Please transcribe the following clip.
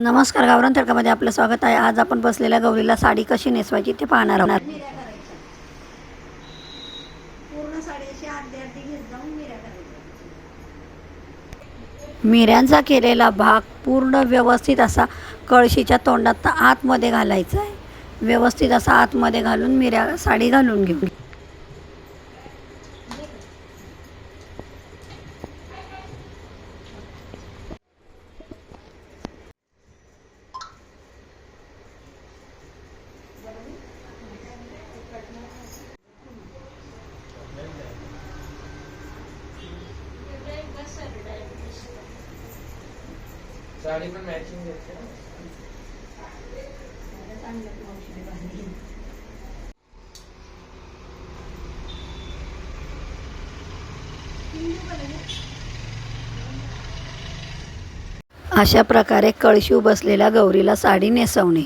नमस्कार गावरान तडकामध्ये आपलं स्वागत आहे. आज आपण बसलेल्या गौरीला साडी कशी नेसवायची ते पाहणार आहोत. पूर्ण साडी मिऱ्यांचा केलेला भाग पूर्ण व्यवस्थित असा कळशीच्या तोंडात आतमध्ये घालायचा आहे. व्यवस्थित असा आतमध्ये घालून मिऱ्या साडी घालून घेऊ साडी पण मॅचिंग घेतली अशा प्रकारे कळशीव बसलेल्या गौरीला साडी नेसवणे.